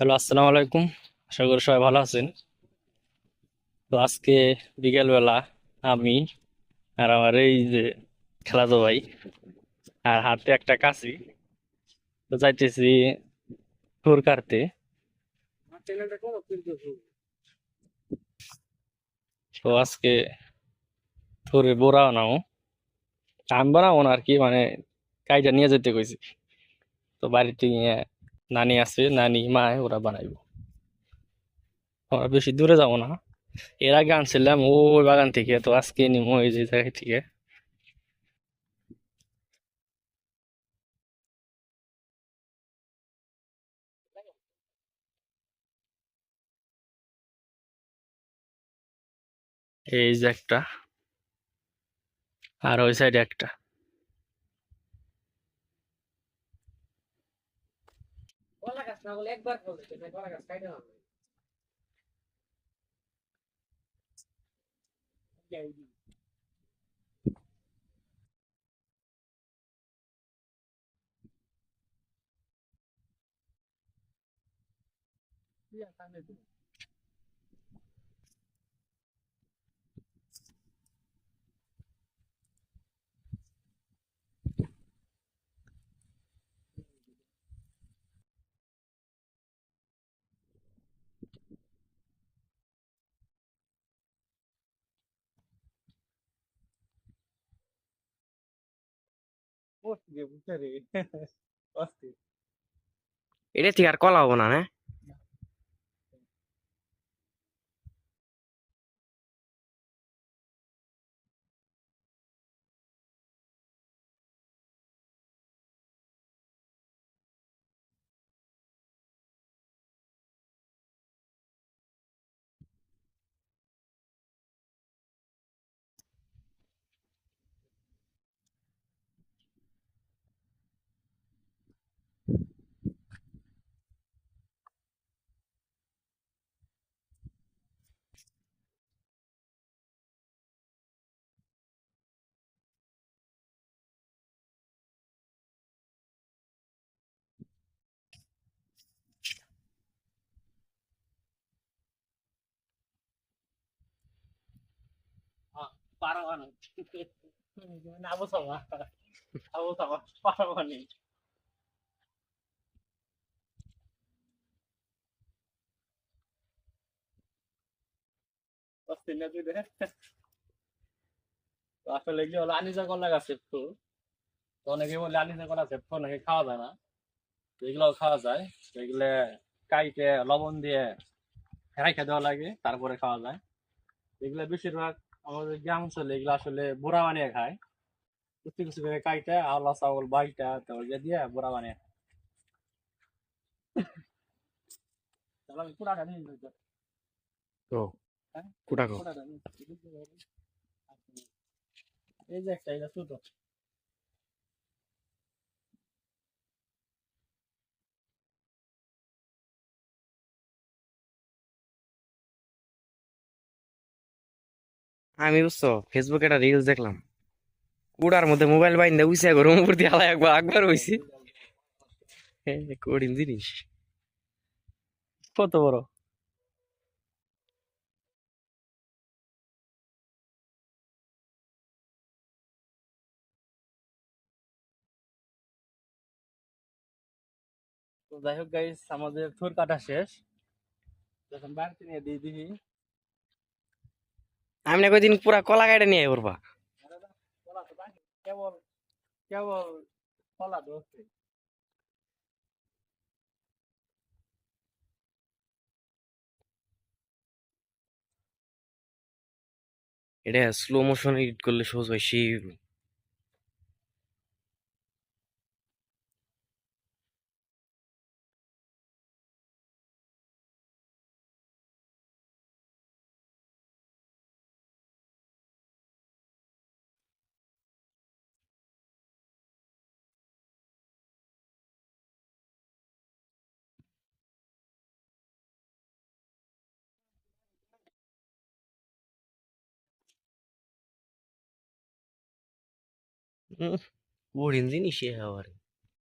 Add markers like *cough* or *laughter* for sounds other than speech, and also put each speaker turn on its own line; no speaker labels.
Hello, আসসালামু আলাইকুম। আশা করি সবাই ভালো আছেন। তো আজকে বিকেলবেলা আমি আর আমার এই যে খেলা খেলাতো ভাই আর হাতে একটা কাশি তো যাইতেছি ঠোর কাটতে। তো আজকে থোরে বোরা নাও। আমি বানাবো না আর কি মানে কাইটা নিয়ে যেতে কইছি। তো বাড়িতে গিয়ে নানি আছে, নানি, মা, ওরা বানাইবো। আমরা বেশি দূরে যাব না। এর আগে আনছিলাম ওই বাগান থেকে, তো আজকে নিবো এই যে জায়গা থেকে। এই যে একটা। আর ওই সাইডে একটা
কলা গাছ না বলে একবার দিতে চাই, কলা গাছ কাইটে না *laughs*
এটা থেকে আর কলা হব না না?
তো আসলে এগুলো হলো আনিসা কলা গাছের ফুল তো অনেকে বলে আনিসা কলা গাছের নাকি খাওয়া যায় না। এগুলো খাওয়া যায়। এগুলো কাইটে, লবণ দিয়ে রাইখা দেওয়া লাগে, তারপরে খাওয়া যায়। এগুলো বেশিরভাগ আমাদের গ্রাম অঞ্চলে এগুলো আসলে বোরা বানিয়ে খায়। কুচি কুচি করে কাইটা আওলা চাউল বাইটা তারপর ইয়ে দিয়ে বোরা বানিয়ে খায়। যাই। এই যে একটা এটা ছোট।
আমি বুঝছ ফেসবুকে একটা রিলস দেখলাম। কুড়ার মধ্যে মোবাইল বাইন্দে উইসা গরম উপর দিয়ে আলাই একবার একবার হইছি কঠিন জিনিস।
কত বড়? যাই হোক গাইস আমাদের থুর কাটা শেষ। যখন বাড়িতে নিয়ে দিয়ে দিবি।
আমি না কদিন পুরা কলা গাড়ি নিয়ে
ধরছে
এটা স্লো মোশন এডিট করলে সহজ হয়, সেই কঠিন জিনিস এ আবার